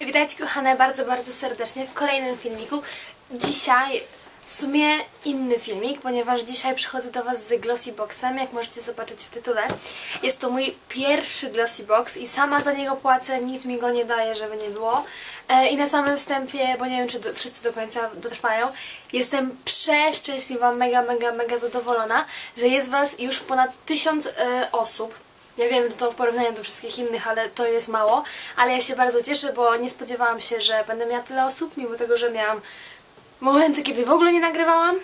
Witajcie kochane bardzo, bardzo serdecznie w kolejnym filmiku. Dzisiaj w sumie inny filmik, ponieważ dzisiaj przychodzę do Was z Glossy Boxem, jak możecie zobaczyć w tytule. Jest to mój pierwszy Glossy Box i sama za niego płacę, nikt mi go nie daje, żeby nie było. E, I na samym wstępie, bo nie wiem czy do, wszyscy do końca dotrwają, jestem przeszczęśliwa, mega, mega, mega zadowolona, że jest Was już ponad tysiąc e, osób. Ja wiem, że to w porównaniu do wszystkich innych, ale to jest mało. Ale ja się bardzo cieszę, bo nie spodziewałam się, że będę miała tyle osób, mimo tego, że miałam momenty, kiedy w ogóle nie nagrywałam.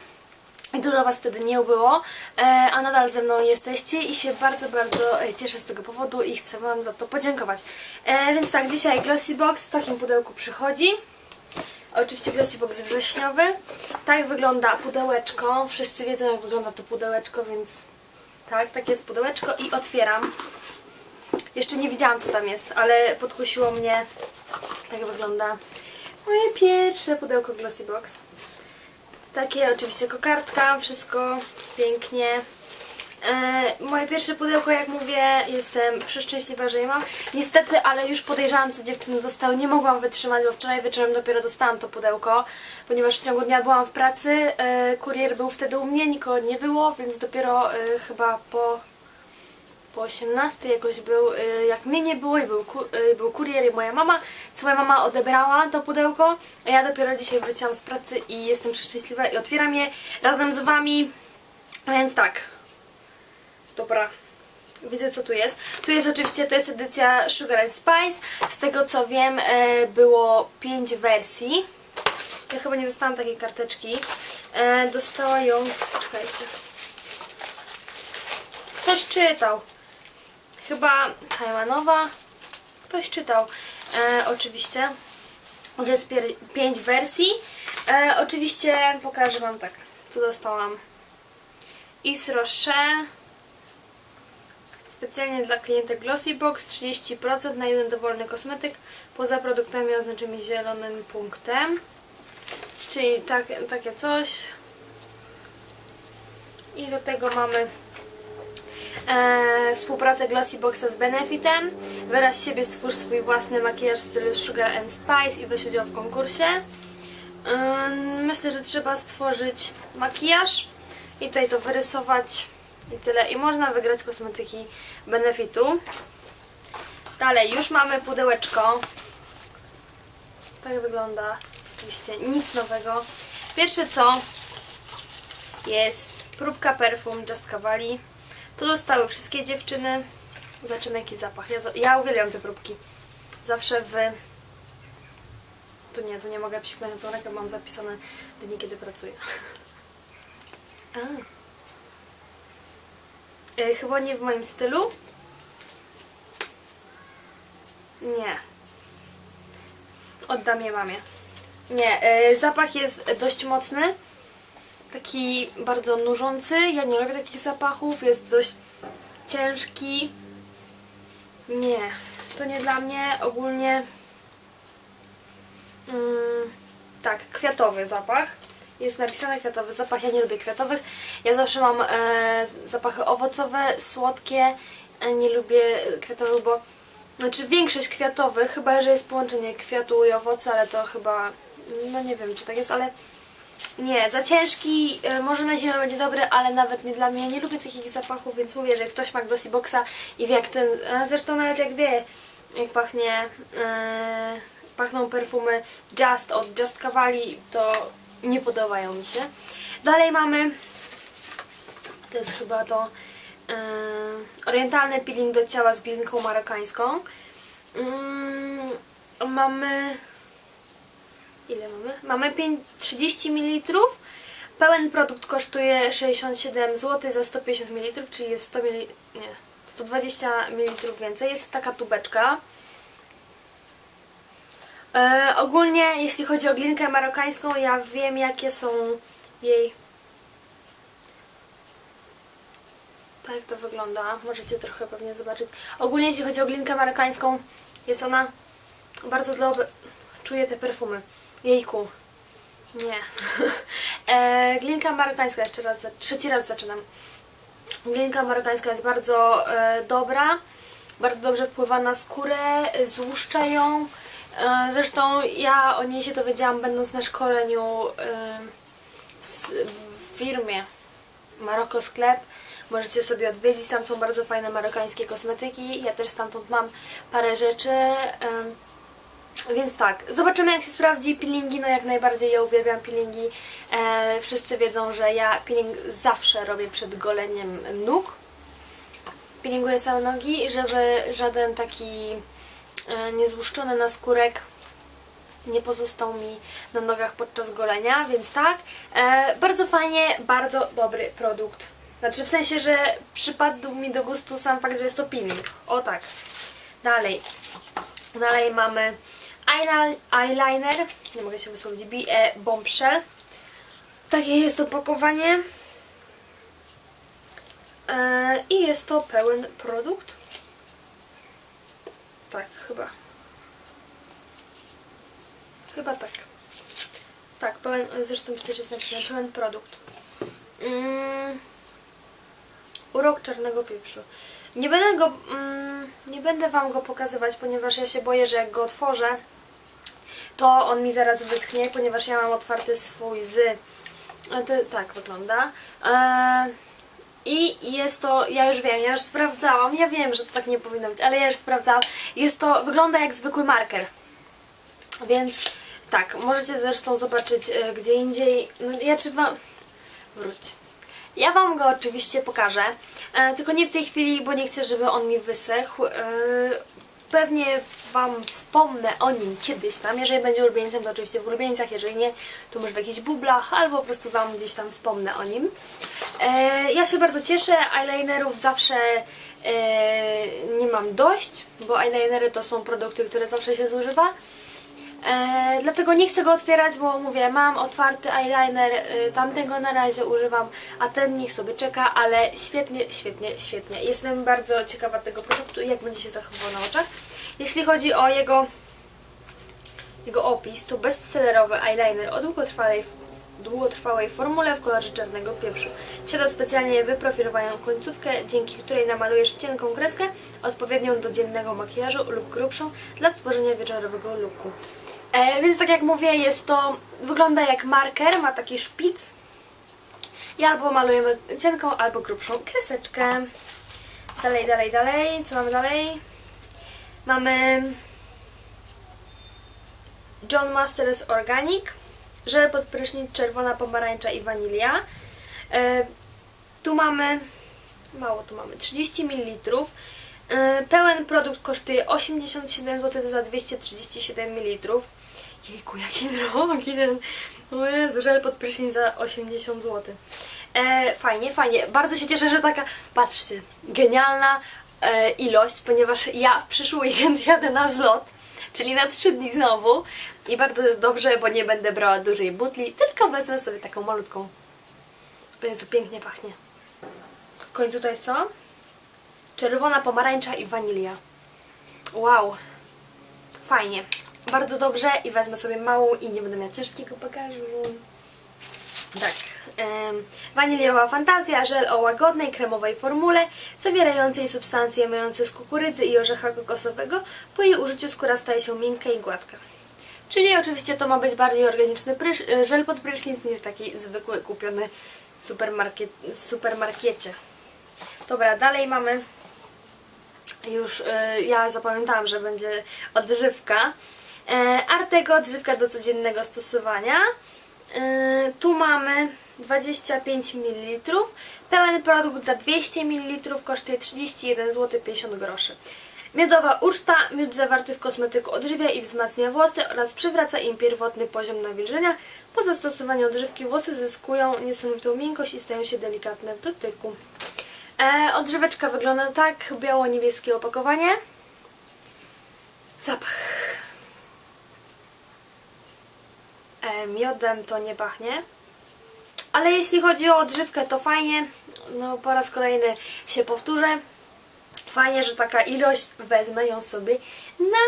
I dużo Was wtedy nie było, e, a nadal ze mną jesteście i się bardzo, bardzo e, cieszę z tego powodu i chcę Wam za to podziękować. E, więc tak, dzisiaj Glossy Box w takim pudełku przychodzi. Oczywiście Glossy Box wrześniowy. Tak wygląda pudełeczko. Wszyscy wiedzą jak wygląda to pudełeczko, więc tak, tak jest pudełeczko i otwieram. Jeszcze nie widziałam co tam jest, ale podkusiło mnie. Tak wygląda moje pierwsze pudełko Glossy Box. Takie oczywiście kokardka, wszystko pięknie. E, moje pierwsze pudełko, jak mówię, jestem przeszczęśliwa, że je mam. Niestety, ale już podejrzałam, co dziewczyny dostały. Nie mogłam wytrzymać, bo wczoraj wieczorem dopiero dostałam to pudełko, ponieważ w ciągu dnia byłam w pracy. E, kurier był wtedy u mnie, nikogo nie było, więc dopiero e, chyba po po 18 jakoś był, jak mnie nie było i był, był kurier i moja mama, co moja mama odebrała to pudełko, a ja dopiero dzisiaj wróciłam z pracy i jestem przeszczęśliwa i otwieram je razem z Wami, więc tak. Dobra. Widzę co tu jest. Tu jest oczywiście, to jest edycja Sugar and Spice. Z tego co wiem e, było 5 wersji. Ja chyba nie dostałam takiej karteczki. E, dostała ją, czekajcie. Ktoś czytał. Chyba Tajwanowa. Ktoś czytał. E, oczywiście. Że jest 5 wersji. Oczywiście pokażę Wam tak, co dostałam. Is Roche. Specjalnie dla klientek Glossy Box 30% na jeden dowolny kosmetyk poza produktami oznaczonymi zielonym punktem. Czyli tak, takie coś. I do tego mamy e, współpracę Glossy Boxa z Benefitem. Wyraz siebie, stwórz swój własny makijaż w stylu Sugar and Spice i weź udział w konkursie. Ym, myślę, że trzeba stworzyć makijaż i tutaj to wyrysować i tyle. I można wygrać kosmetyki Benefitu. Dalej, już mamy pudełeczko. Tak wygląda. Oczywiście nic nowego. Pierwsze co jest próbka perfum Just Cavalli. To dostały wszystkie dziewczyny. Zobaczymy jaki zapach. Ja, ja uwielbiam te próbki. Zawsze w... Tu nie, tu nie mogę psiknąć na tą rękę, mam zapisane dni, kiedy pracuję. A. E, chyba nie w moim stylu. Nie. Oddam je mamie. Nie, e, zapach jest dość mocny. Taki bardzo nużący. Ja nie lubię takich zapachów. Jest dość ciężki. Nie, to nie dla mnie. Ogólnie mm, tak, kwiatowy zapach. Jest napisane kwiatowy zapach. Ja nie lubię kwiatowych. Ja zawsze mam e, zapachy owocowe, słodkie. E, nie lubię kwiatowych, bo znaczy większość kwiatowych, chyba że jest połączenie kwiatu i owocu, ale to chyba, no nie wiem czy tak jest, ale nie, za ciężki, e, może na zimę będzie dobry, ale nawet nie dla mnie. Ja nie lubię takich zapachów, więc mówię, że jak ktoś ma Glossy Boxa i wie jak ten, a zresztą nawet jak wie, jak pachnie, e, pachną perfumy Just od Just Cavalli, to nie podobają mi się. Dalej mamy, to jest chyba to, e, orientalny peeling do ciała z glinką marokańską. Mm, mamy Ile mamy? Mamy 5, 30 ml. Pełen produkt kosztuje 67 zł za 150 ml, czyli jest 100 ml, nie, 120 ml więcej. Jest taka tubeczka. E, ogólnie, jeśli chodzi o glinkę marokańską, ja wiem jakie są jej... Tak to wygląda. Możecie trochę pewnie zobaczyć. Ogólnie, jeśli chodzi o glinkę marokańską, jest ona bardzo dobra. Czuję te perfumy. Jejku. Nie. e, glinka marokańska, jeszcze raz, trzeci raz zaczynam. Glinka marokańska jest bardzo e, dobra. Bardzo dobrze wpływa na skórę, e, złuszcza ją. E, Zresztą ja o niej się dowiedziałam będąc na szkoleniu s- w firmie Maroko Sklep. Możecie sobie odwiedzić, tam są bardzo fajne marokańskie kosmetyki. Ja też stamtąd mam parę rzeczy. em, Więc tak, zobaczymy jak się sprawdzi peelingi, no jak najbardziej ja uwielbiam peelingi. E, wszyscy wiedzą, że ja peeling zawsze robię przed goleniem nóg. Peelinguję całe nogi, żeby żaden taki e, niezłuszczony naskórek nie pozostał mi na nogach podczas golenia, więc tak. E, bardzo fajnie, bardzo dobry produkt. Znaczy w sensie, że przypadł mi do gustu sam fakt, że jest to peeling. O tak. Dalej. Dalej mamy eyeli- eyeliner. Nie mogę się wysłowić. BE Bombshell. Takie jest opakowanie. E, I jest to pełen produkt. Tak, chyba. Chyba tak. Tak, pełen, zresztą przecież jest napisane pełen produkt. Mm, urok czarnego pieprzu. Nie będę go, mm, nie będę Wam go pokazywać, ponieważ ja się boję, że jak go otworzę, to on mi zaraz wyschnie, ponieważ ja mam otwarty swój z... e, To, tak wygląda. E, I jest to, ja już wiem, ja już sprawdzałam, ja wiem, że to tak nie powinno być, ale ja już sprawdzałam. Jest to, wygląda jak zwykły marker. Więc tak, możecie zresztą zobaczyć e, gdzie indziej. No, ja wam... Wróć. Ja Wam go oczywiście pokażę, e, tylko nie w tej chwili, bo nie chcę, żeby on mi wysechł. E, pewnie Wam wspomnę o nim kiedyś tam. Jeżeli będzie ulubieńcem, to oczywiście w ulubieńcach, jeżeli nie, to może w jakichś bublach, albo po prostu Wam gdzieś tam wspomnę o nim. E, ja się bardzo cieszę, eyelinerów zawsze e, nie mam dość, bo eyelinery to są produkty, które zawsze się zużywa. E, dlatego nie chcę go otwierać, bo mówię, mam otwarty eyeliner, e, tamtego na razie używam, a ten niech sobie czeka, ale świetnie, świetnie, świetnie. Jestem bardzo ciekawa tego produktu i jak będzie się zachowywał na oczach. Jeśli chodzi o jego, jego opis, to bestsellerowy eyeliner o długotrwałej, długotrwałej formule w kolorze czarnego pieprzu. Posiada specjalnie wyprofilowaną końcówkę, dzięki której namalujesz cienką kreskę odpowiednią do dziennego makijażu lub grubszą dla stworzenia wieczorowego looku. E, więc tak jak mówię, jest to, wygląda jak marker, ma taki szpic i albo malujemy cienką, albo grubszą kreseczkę. Dalej, dalej, dalej, co mamy dalej? Mamy John Masters Organic, żel pod prysznic, czerwona pomarańcza i wanilia. E, tu mamy, mało tu mamy, 30 ml. E, pełen produkt kosztuje 87 zł za 237 ml. Jejku, jaki drogi ten, o Jezu, żel pod prysznic za 80 zł. E, fajnie, fajnie. Bardzo się cieszę, że taka, patrzcie, genialna e, ilość, ponieważ ja w przyszły weekend jadę na zlot, czyli na 3 dni znowu i bardzo dobrze, bo nie będę brała dużej butli, tylko wezmę sobie taką malutką. O Jezu, pięknie pachnie. W końcu to jest co? Czerwona pomarańcza i wanilia. Wow. Fajnie. Bardzo dobrze i wezmę sobie małą i nie będę miała ciężkiego bagażu. Tak. Waniliowa fantazja, żel o łagodnej, kremowej formule, zawierającej substancje myjące z kukurydzy i orzecha kokosowego. Po jej użyciu skóra staje się miękka i gładka. Czyli oczywiście to ma być bardziej organiczny prysz, e, żel pod prysznic niż taki zwykły kupiony w supermarket, supermarkecie. Dobra, dalej mamy już y, ja zapamiętałam, że będzie odżywka. E, Artego odżywka do codziennego stosowania. E, tu mamy 25 ml. Pełen produkt za 200 ml kosztuje 31 zł 50 groszy. Miodowa uczta, miód zawarty w kosmetyku odżywia i wzmacnia włosy oraz przywraca im pierwotny poziom nawilżenia. Po zastosowaniu odżywki włosy zyskują niesamowitą miękkość i stają się delikatne w dotyku. E, odżyweczka wygląda tak, biało-niebieskie opakowanie. Zapach. E, miodem to nie pachnie. Ale jeśli chodzi o odżywkę, to fajnie. No, po raz kolejny się powtórzę. Fajnie, że taka ilość, wezmę ją sobie na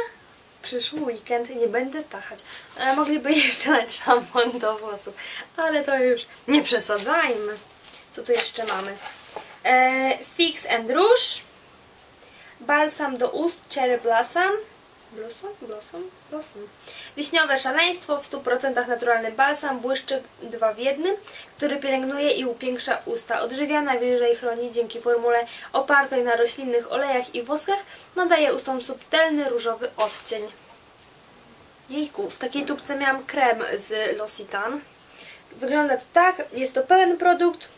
przyszły weekend. Nie będę tachać. E, mogliby jeszcze dać szampon do włosów. Ale to już nie przesadzajmy. Co tu jeszcze mamy? E, Fix and Rouge. Balsam do ust Cherry Blossom. Blossom? Blossom? Blossom. Wiśniowe szaleństwo, w 100% naturalny balsam, błyszczyk 2 w 1, który pielęgnuje i upiększa usta. Odżywia, nawilża chroni dzięki formule opartej na roślinnych olejach i woskach, nadaje ustom subtelny różowy odcień. Jejku, w takiej tubce miałam krem z L'Occitane. Wygląda to tak, jest to pełen produkt,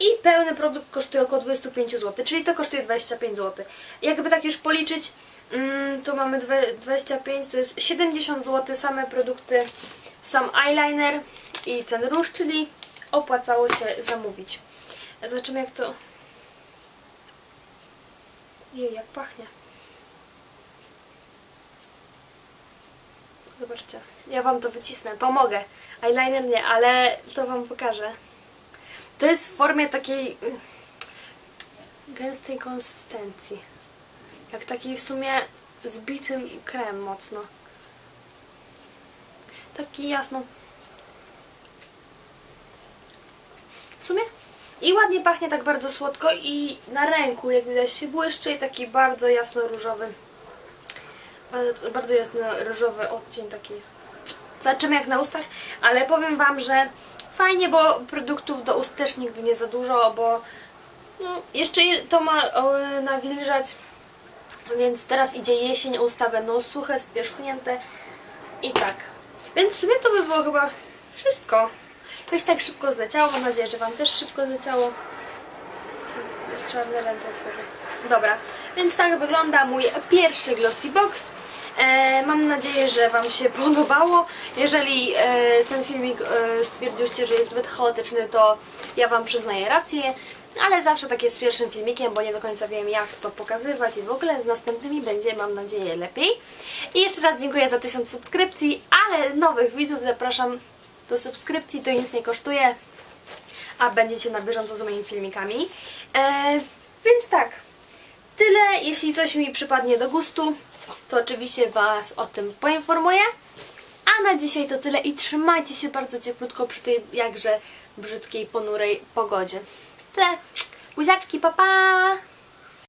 I pełny produkt kosztuje około 25 zł, czyli to kosztuje 25 zł. Jakby tak już policzyć, mm, to mamy dwe- 25, to jest 70 zł same produkty, sam eyeliner i ten róż, czyli opłacało się zamówić. Zobaczymy jak to... Jej, jak pachnie. Zobaczcie, ja Wam to wycisnę, to mogę. Eyeliner nie, ale to Wam pokażę. To jest w formie takiej y, gęstej konsystencji. Jak taki w sumie zbity krem mocno. Taki jasno. W sumie. I ładnie pachnie tak bardzo słodko i na ręku jak widać się błyszczy i taki bardzo jasno różowy. Bardzo- Bardzo jasno różowy odcień taki Zobaczymy jak na ustach, ale powiem Wam, że fajnie, bo produktów do ust też nigdy nie za dużo, bo no, jeszcze je- to ma nawilżać, więc teraz idzie jesień, usta będą suche, spierzchnięte i tak. Więc w sumie to by było chyba wszystko. Jakoś tak szybko zleciało, mam nadzieję, że Wam też szybko zleciało. Jest czarne ręce od tego. Dobra, więc tak wygląda mój pierwszy Glossy Box. E, mam nadzieję, że Wam się podobało. Jeżeli e, ten filmik e, że jest zbyt chaotyczny, to ja Wam przyznaję rację. Ale zawsze tak jest z pierwszym filmikiem, bo nie do końca wiem jak to pokazywać i w ogóle z następnymi będzie, mam nadzieję, lepiej. I jeszcze raz dziękuję za 1000 subskrypcji, ale nowych widzów zapraszam do subskrypcji, to nic nie kosztuje a będziecie na bieżąco z moimi filmikami. E, więc tak, tyle. Jeśli coś mi przypadnie do gustu, to oczywiście Was o tym poinformuję. A na dzisiaj to tyle i trzymajcie się bardzo cieplutko przy tej jakże brzydkiej, ponurej pogodzie. Tyle. Buziaczki, pa pa!